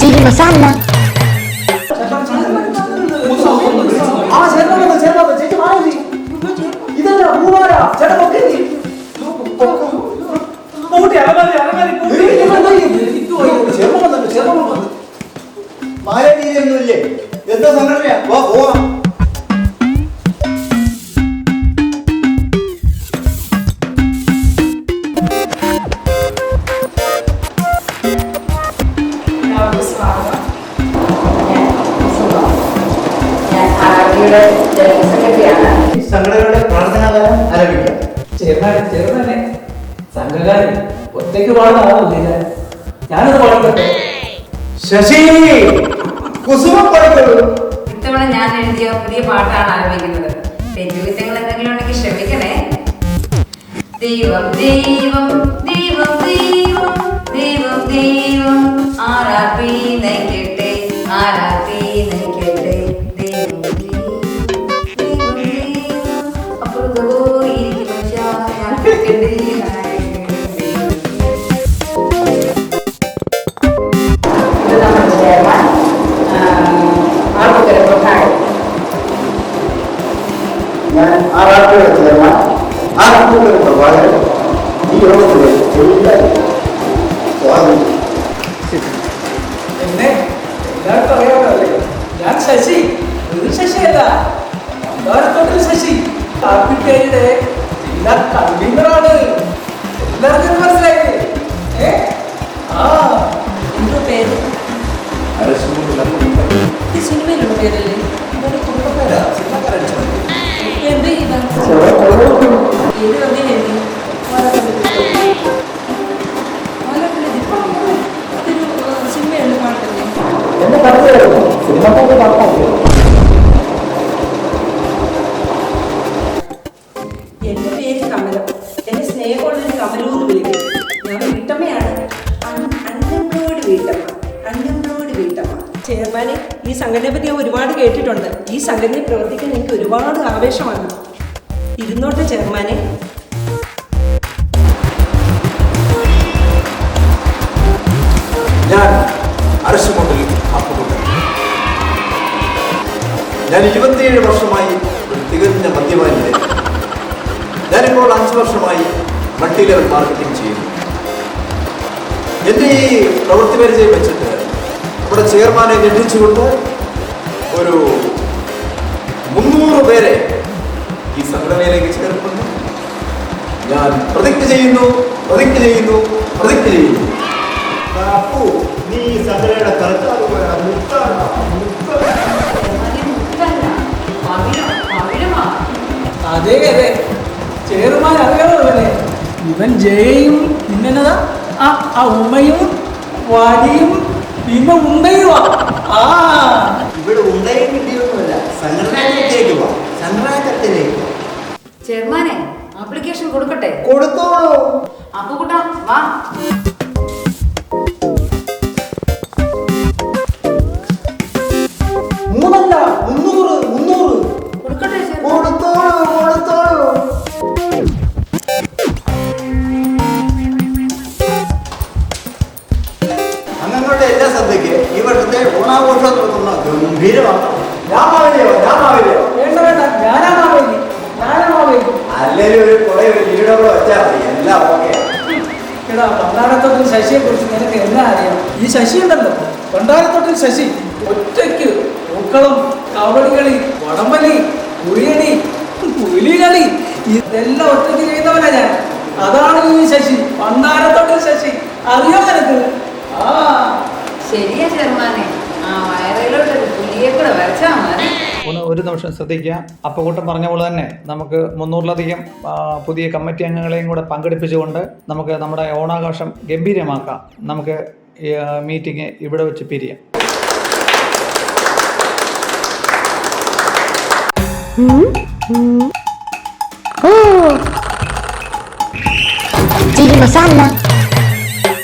ചിരി മസാല ആ ചേട്ടൻ വന്നു, ചേട്ടൻ വന്നു. ചേച്ചി മാറി ഇതല്ല പൂവാരാ ചേട്ടൻ പൊക്കി പൂട്ടി അലമാരി അലമാരി പൂട്ടി ചേട്ടൻ വന്നു ചേട്ടൻ വന്നു മായ രീതിയൊന്നുമില്ലേ എന്താ സംഘടനയാ വാ ജനറൽ സെക്രട്ടറിയാണ് സംഘടനയുടെ പ്രാർത്ഥനാകാലം ആരംഭിക്കാം ചേർന്നാൻ ചേർന്നെ സംഘകാരൻ ഒറ്റയ്ക്ക് പാടുന്ന ഞാനത് പാടട്ടെ ശശി കുസുമം പഠിക്കൂ ഇത്തവണ ഞാൻ എഴുതിയ പുതിയ പാട്ടാണ് ആരംഭിക്കുന്നത്. തെറ്റുകുറ്റങ്ങൾ എന്തെങ്കിലും ഉണ്ടെങ്കിൽ ക്ഷമിക്കണേ. ദൈവം ദൈവം ദൈവം ദൈവം. ആറാട്ടുകളുടെ ആ ആറാട്ടുകളുടെ പ്രഭാകരൻ ഈ യോഗത്തിലെ എല്ലാവരും സ്വാഗതം എന്നെ എല്ലാവർക്കും അറിയാമല്ലേ ഞാൻ ശശി ഒരു ശശിയല്ല. അന്താരത്തോട്ടിൽ ശശി കാപ്പിക്കയുടെ ജില്ലാ കൺവീനറാണ്. എല്ലാവർക്കും മനസ്സിലായില്ലേ? ഏ? ആ എന്തോ പേര് സിനിമയിലുള്ള പേരല്ലേ? എന്റെ പേര് കമലം എന്നെ സ്നേഹമുള്ളൊരു കമലു എന്ന് വിളിക്കും ഞാൻ വീട്ടമ്മയാണ് അൺഎംപ്ലോയിഡ് വീട്ടമ്മ അൺഎംപ്ലോയിഡ് വീട്ടമ്മ ചെയർമാനെ ഈ സംഘടനയെ പറ്റി ഞാൻ ഒരുപാട് കേട്ടിട്ടുണ്ട്. ഈ സംഘടനയിൽ പ്രവർത്തിക്കാൻ എനിക്ക് ഒരുപാട് ആവേശമാണ്. ഇരുന്നോട്ടെ ചെയർമാനെ ഞാൻ അരശുമുണ്ടിൽ അപ്പുണ്ട് ഞാൻ ഇരുപത്തിയേഴ് വർഷമായി തികഞ്ഞ മദ്യപാനിയെ ഞാനിപ്പോൾ അഞ്ച് വർഷമായി മൾട്ടി മാർക്കറ്റിംഗ് ചെയ്യുന്നു. എന്റെ ഈ പ്രവൃത്തി പരിചയം വെച്ചിട്ട് നമ്മുടെ ചെയർമാനെ ഞെട്ടിച്ചുകൊണ്ട് ഒരു മുന്നൂറ് പേരെ ഈ സംഘടനയിലേക്ക് ചേർക്കുന്നു. ഞാൻ പ്രതിജ്ഞ ചെയ്യുന്നു പ്രതിജ്ഞ ചെയ്യുന്നു പ്രതിജ്ഞ ചെയ്യുന്നു. നീ ഈ സംഘടനയുടെ അതെ അതെ. ചെയർമാൻ അറിയാമല്ലേ ഇവൻ ജയയും പിന്നെന്നതാ ആ ആ ഉമ്മയും വാലിയും പിന്നെ ഉണ്ടയുവാ. ആ. ഇവിടെ ഉണ്ടയും കിട്ടിയൊന്നുമില്ല സംഘടനയിലേക്ക് വാ. സംഘടനത്തിലേക്ക് ചെയർമാനെ ആപ്ലിക്കേഷൻ കൊടുക്കട്ടെ? കൊടുത്തോളൂ അപ്പുകുട്ട വാ. മൂന്നല്ല മുന്നൂറ് മുന്നൂറ്. കൊടുക്കട്ടെ ചെയർമാൻ കൊടുത്തോളൂ കൊടുത്തോളൂ അംഗങ്ങളുടെ എല്ലാ സദ്യക്ക് ഈ വർഷത്തെ ഓണാഘോഷം നടത്തുന്ന ഗംഭീരമാണ് പണ്ടാരത്തോട്ടിൽ ശശിയെ കുറിച്ച് നിനക്ക് എന്നാ അറിയാം? ഈ ശശി ഉണ്ടല്ലോ. പണ്ടാരത്തോട്ടിൽ ശശി ഒറ്റയ്ക്ക് പൂക്കളം കവളികളി വടംവലി കുഴിയണി പുലികളി ഇതെല്ലാം ഒറ്റയ്ക്ക് ചെയ്യുന്നവനാ ഞാൻ. അതാണ് ഈ ശശി. പണ്ടാരത്തോട്ടിൽ ശശി. അറിയോ നിനക്ക്? ആ. ശരിയാ ചെറുമാനെ. ആ വയറിലോട്ട് ഒരു പുലിയെ കൂടെ വരച്ചാ മതി. ഒന്ന് ഒരു നിമിഷം ശ്രദ്ധിക്കുക. അപ്പക്കൂട്ടം പറഞ്ഞ പോലെ തന്നെ നമുക്ക് മുന്നൂറിലധികം പുതിയ കമ്മിറ്റി അംഗങ്ങളെയും കൂടെ പങ്കെടുപ്പിച്ചുകൊണ്ട് നമുക്ക് നമ്മുടെ ഓണാഘോഷം ഗംഭീരമാക്കാം. നമുക്ക് മീറ്റിംഗ് ഇവിടെ വെച്ച് പിരിയാം. ഓ. ചിരി മസാല